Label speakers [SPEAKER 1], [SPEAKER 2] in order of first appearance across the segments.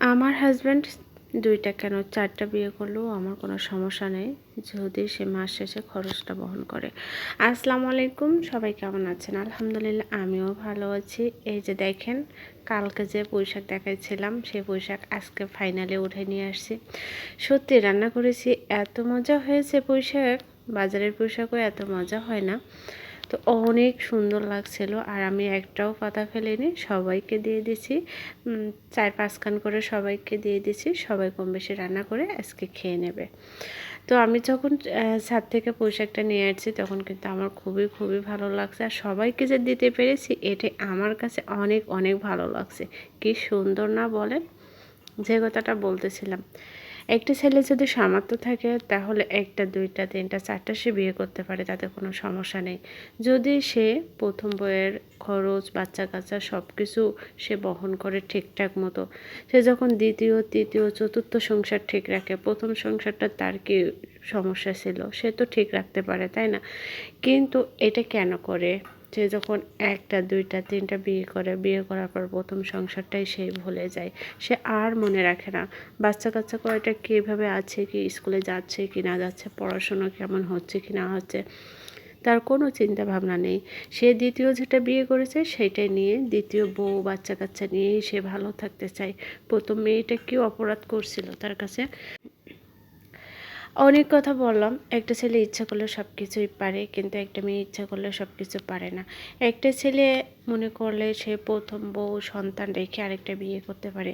[SPEAKER 1] আমার হাজব্যান্ড দুইটা কেন? চারটা বিয়ে করলেও আমার কোনো সমস্যা নেই। যদি সে মাস শেষে খরচটা বহন করে। আসসালামু আলাইকুম, সবাই কেমন আছেন? আলহামদুলিল্লাহ, আমিও ভালো আছি। এই যে দেখেন, কালকে যে পোশাক দেখাইছিলাম, সেই পোশাক আজকে ফাইনালে উঠে নিয়ে আসছি। সত্যি রান্না করেছি, এত মজা হয়েছে পোশাক বাজারের পোশাকও এত মজা হয় না। তো অনেক সুন্দর লাগছিল আর আমি একটাও পাতা ফেলিনি, সবাইকে দিয়ে দিছি। চার পাঁচখান করে সবাইকে দিয়ে দিছি, সবাই কম বেশি রান্না করে আজকে খেয়ে নেবে। তো আমি যখন ছাদ থেকে পোশাকটা নিয়ে আসছি তখন কিন্তু আমার খুবই খুবই ভালো লাগছে আর সবাইকে যে দিতে পেরেছি এটা আমার কাছে অনেক অনেক ভালো লাগছে। কি সুন্দর না বলেন? যে কথাটা বলতেছিলাম। একটা ছেলে যদি সামর্থ্য থাকে, তাহলে একটা, দুইটা, তিনটা, চারটা সে বিয়ে করতে পারে, তাতে কোনো সমস্যা নেই। যদি সে প্রথম বইয়ের খরচ বাচ্চা কাচ্চা সব কিছু সে বহন করে ঠিকঠাক মতো, সে যখন দ্বিতীয়, তৃতীয়, চতুর্থ সংসার ঠিক রাখে, প্রথম সংসারটা তার কি সমস্যা ছিল? সে তো ঠিক রাখতে পারে, তাই না? কিন্তু এটা কেন করে? সে যখন একটা, দুইটা, তিনটা বিয়ে করে, বিয়ে করার পর প্রথম সংসারটাই সে ভুলে যায়। সে আর মনে রাখে না। বাচ্চা কাচ্চা কয়টা কীভাবে আছে, কি স্কুলে যাচ্ছে, কি না যাচ্ছে, পড়াশোনা কেমন হচ্ছে, কি না হচ্ছে, তার কোনো চিন্তা ভাবনা নেই। সে দ্বিতীয় যেটা বিয়ে করেছে সেটাই নিয়ে দ্বিতীয় বউ বাচ্চা কাচ্চা নিয়েই সে ভালো থাকতে চায়। প্রথম মেয়েটা কি অপরাধ করছিল তার কাছে? অনেক কথা বললাম। একটা ছেলে ইচ্ছা করলে সব কিছুই পারে, কিন্তু একটা মেয়ে ইচ্ছা করলে সব কিছু পারে না। একটা ছেলে মনে করলে সে প্রথম বউ, সন্তান রেখে আরেকটা বিয়ে করতে পারে,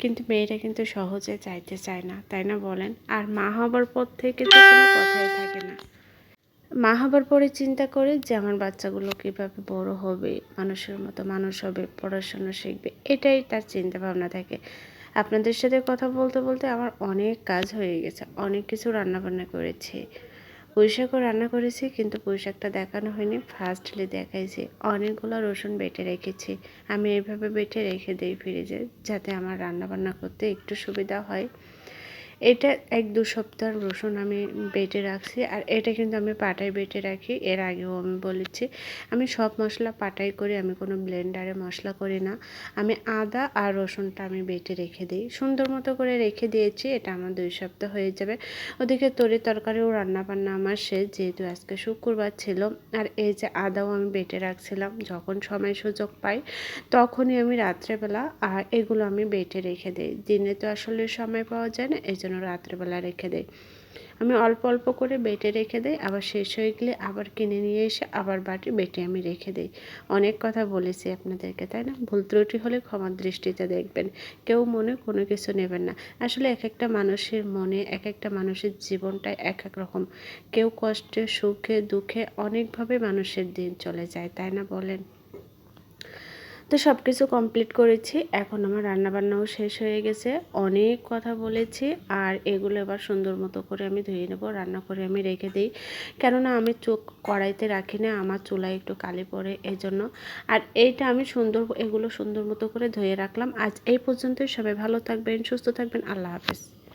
[SPEAKER 1] কিন্তু মেয়েটা কিন্তু সহজে চাইতে চায় না, তাই না বলেন? আর মা হবার পর থেকে তো কোনো কথাই থাকে না। মা হবার পরে চিন্তা করে যে আমার বাচ্চাগুলো কীভাবে বড় হবে, মানুষের মতো মানুষ হবে, পড়াশোনা শিখবে, এটাই তার চিন্তা ভাবনা থাকে। আপনাদের সাথে কথা বলতে বলতে আমার অনেক কাজ হয়ে গেছে। অনেক কিছু রান্নাবান্না করেছি। পুঁইশাকও রান্না করেছি, কিন্তু পুঁইশাকটা দেখানো হয়নি। ফার্স্টলি দেখাইছি, অনেকগুলো রসুন বেটে রেখেছি। আমি এইভাবে বেটে রেখে দিই ফ্রিজে যাতে আমার রান্নাবান্না করতে একটু সুবিধা হয়। এটা এক দু সপ্তাহ রসুন আমি বেটে রাখছি, আর এটা কিন্তু আমি পাটায় বেটে রাখি, এর আগেও আমি বলেছি। আমি সব মশলা পাটাই করি, আমি কোনো ব্লেন্ডারে মশলা করি না। আমি আদা আর রসুনটা আমি বেটে রেখে দিই। সুন্দর মতো করে রেখে দিয়েছি, এটা আমার দুই সপ্তাহ হয়ে যাবে। ওদিকে তরি তরকারিও রান্না বান্না আমার শেষ, যেহেতু আজকে শুক্রবার ছিল। আর এই যে আদাও আমি বেটে রাখছিলাম, যখন সময় সুযোগ পাই, তখনই আমি রাত্রেবেলা আর এগুলো আমি বেটে রেখে দিই। দিনে তো আসলে সময় পাওয়া যায় না, এই জন্য রাত্রেবেলা রেখে দেয় আমি অল্প অল্প করে বেটে রেখে দেই, আবার শেষ হয়ে গেলে আবার কিনে নিয়ে এসে আবার বাটি বেটে আমি রেখে দিই। অনেক কথা বলেছি আপনাদেরকে, তাই না? ভুল ত্রুটি হলে ক্ষমার দৃষ্টিতে দেখবেন। কেউ মনে কোনো কিছু নেবেন না। আসলে এক একটা মানুষের মনে, এক একটা মানুষের জীবনটাই এক এক রকম। কেউ কষ্টে, সুখে, দুঃখে অনেকভাবে মানুষের দিন চলে যায়, তাই না বলেন? তো সব কিছু কমপ্লিট করেছি। এখন আমার রান্নাবান্নাও শেষ হয়ে গেছে। অনেক কথা বলেছি আর এগুলো এবার সুন্দর মতো করে আমি ধুয়ে নেব, রান্না করে আমি রেখে দিই। কেননা আমি চোখ কড়াইতে রাখি না, আমার চুলায় একটু কালি পড়ে এই জন্য আর এইটা আমি সুন্দর, এগুলো সুন্দর মতো করে ধুয়ে রাখলাম। আজ এই পর্যন্তই। সবাই ভালো থাকবেন, সুস্থ থাকবেন। আল্লাহ হাফেজ।